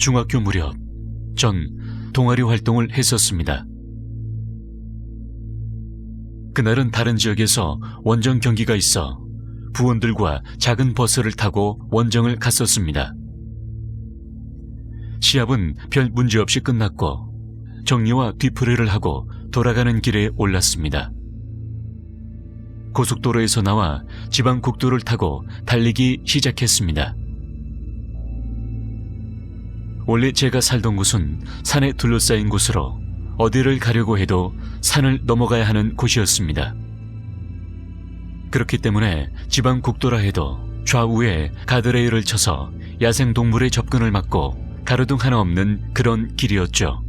중학교 무렵 전 동아리 활동을 했었습니다. 그날은 다른 지역에서 원정 경기가 있어 부원들과 작은 버스를 타고 원정을 갔었습니다. 시합은 별 문제 없이 끝났고 정리와 뒤풀이를 하고 돌아가는 길에 올랐습니다. 고속도로에서 나와 지방 국도를 타고 달리기 시작했습니다. 원래 제가 살던 곳은 산에 둘러싸인 곳으로 어디를 가려고 해도 산을 넘어가야 하는 곳이었습니다. 그렇기 때문에 지방 국도라 해도 좌우에 가드레일을 쳐서 야생 동물의 접근을 막고 가로등 하나 없는 그런 길이었죠.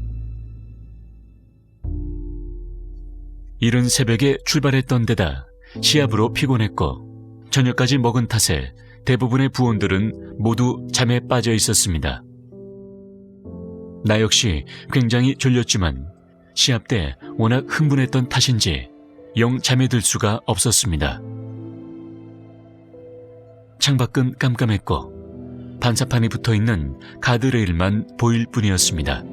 이른 새벽에 출발했던 데다 시합으로 피곤했고 저녁까지 먹은 탓에 대부분의 부원들은 모두 잠에 빠져 있었습니다. 나 역시 굉장히 졸렸지만 시합 때 워낙 흥분했던 탓인지 영 잠에 들 수가 없었습니다. 창밖은 깜깜했고 반사판이 붙어 있는 가드레일만 보일 뿐이었습니다.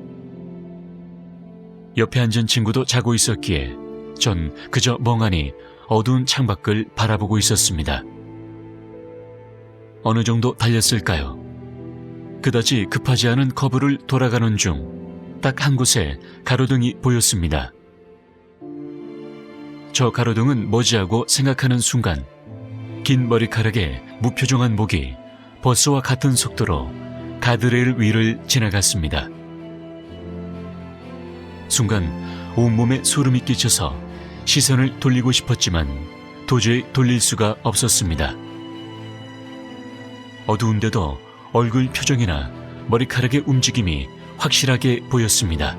옆에 앉은 친구도 자고 있었기에 전 그저 멍하니 어두운 창밖을 바라보고 있었습니다. 어느 정도 달렸을까요? 그다지 급하지 않은 커브를 돌아가는 중 딱 한 곳에 가로등이 보였습니다. 저 가로등은 뭐지 하고 생각하는 순간 긴 머리카락에 무표정한 목이 버스와 같은 속도로 가드레일 위를 지나갔습니다. 순간 온몸에 소름이 끼쳐서 시선을 돌리고 싶었지만 도저히 돌릴 수가 없었습니다. 어두운데도 얼굴 표정이나 머리카락의 움직임이 확실하게 보였습니다.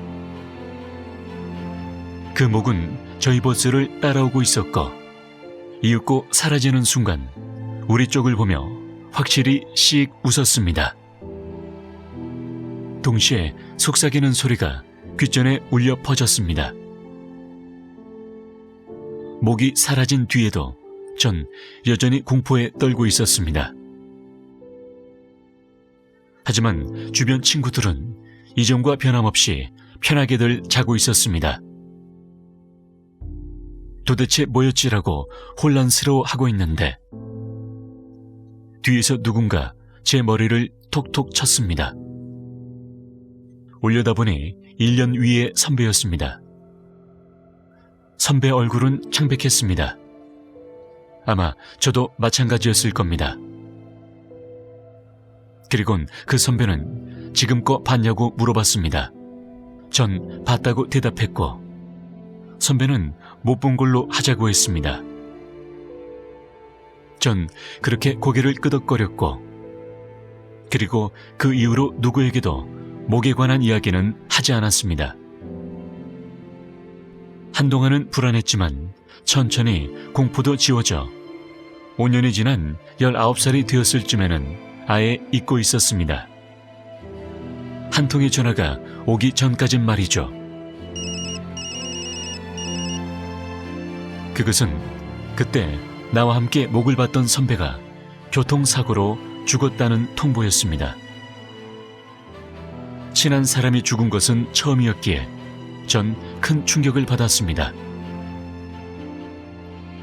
그 목은 저희 버스를 따라오고 있었고 이윽고 사라지는 순간 우리 쪽을 보며 확실히 씩 웃었습니다. 동시에 속삭이는 소리가 귓전에 울려 퍼졌습니다. 목이 사라진 뒤에도 전 여전히 공포에 떨고 있었습니다. 하지만 주변 친구들은 이전과 변함없이 편하게들 자고 있었습니다. 도대체 뭐였지라고 혼란스러워 하고 있는데 뒤에서 누군가 제 머리를 톡톡 쳤습니다. 올려다보니 1년 위의 선배였습니다. 선배 얼굴은 창백했습니다. 아마 저도 마찬가지였을 겁니다. 그리곤 그 선배는 지금껏 봤냐고 물어봤습니다. 전 봤다고 대답했고 선배는 못 본 걸로 하자고 했습니다. 전 그렇게 고개를 끄덕거렸고 그리고 그 이후로 누구에게도 목에 관한 이야기는 하지 않았습니다. 한동안은 불안했지만 천천히 공포도 지워져 5년이 지난 19살이 되었을 쯤에는 아예 잊고 있었습니다. 한 통의 전화가 오기 전까진 말이죠. 그것은 그때 나와 함께 목을 봤던 선배가 교통사고로 죽었다는 통보였습니다. 친한 사람이 죽은 것은 처음이었기에 전 큰 충격을 받았습니다.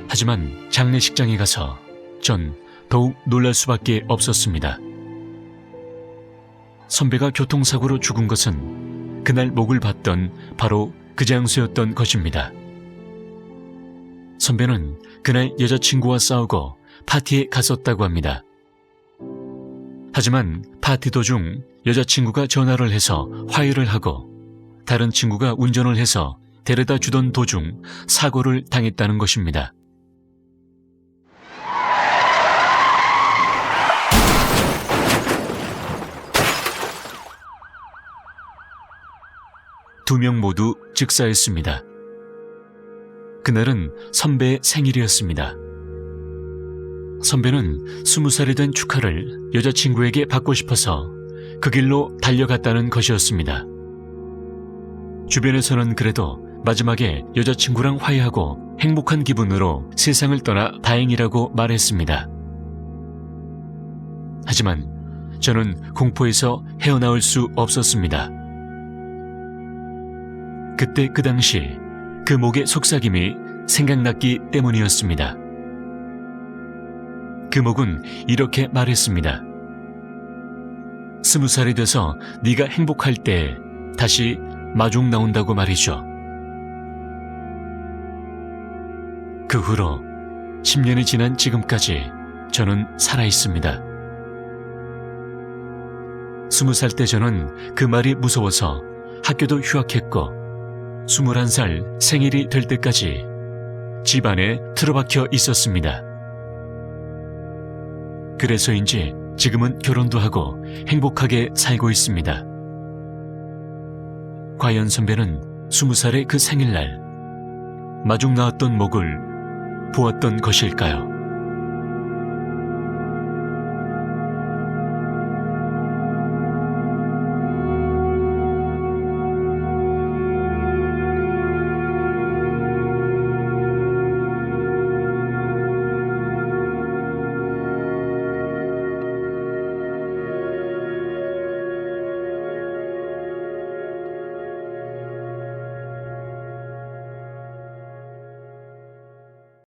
하지만 장례식장에 가서 전 더욱 놀랄 수밖에 없었습니다. 선배가 교통사고로 죽은 것은 그날 목을 봤던 바로 그 장소였던 것입니다. 선배는 그날 여자친구와 싸우고 파티에 갔었다고 합니다. 하지만 파티 도중 여자친구가 전화를 해서 화해를 하고 다른 친구가 운전을 해서 데려다 주던 도중 사고를 당했다는 것입니다. 두 명 모두 즉사했습니다. 그날은 선배의 생일이었습니다. 선배는 스무 살이 된 축하를 여자친구에게 받고 싶어서 그 길로 달려갔다는 것이었습니다. 주변에서는 그래도 마지막에 여자친구랑 화해하고 행복한 기분으로 세상을 떠나 다행이라고 말했습니다. 하지만 저는 공포에서 헤어나올 수 없었습니다. 그때 그 당시 그 목의 속삭임이 생각났기 때문이었습니다. 그 목은 이렇게 말했습니다. 스무 살이 돼서 네가 행복할 때 다시 마중 나온다고 말이죠. 그 후로 10년이 지난 지금까지 저는 살아 있습니다. 스무 살 때 저는 그 말이 무서워서 학교도 휴학했고, 21살 생일이 될 때까지 집안에 틀어박혀 있었습니다. 그래서인지 지금은 결혼도 하고 행복하게 살고 있습니다. 과연 선배는 20살의 그 생일날 마중 나왔던 목을 보았던 것일까요?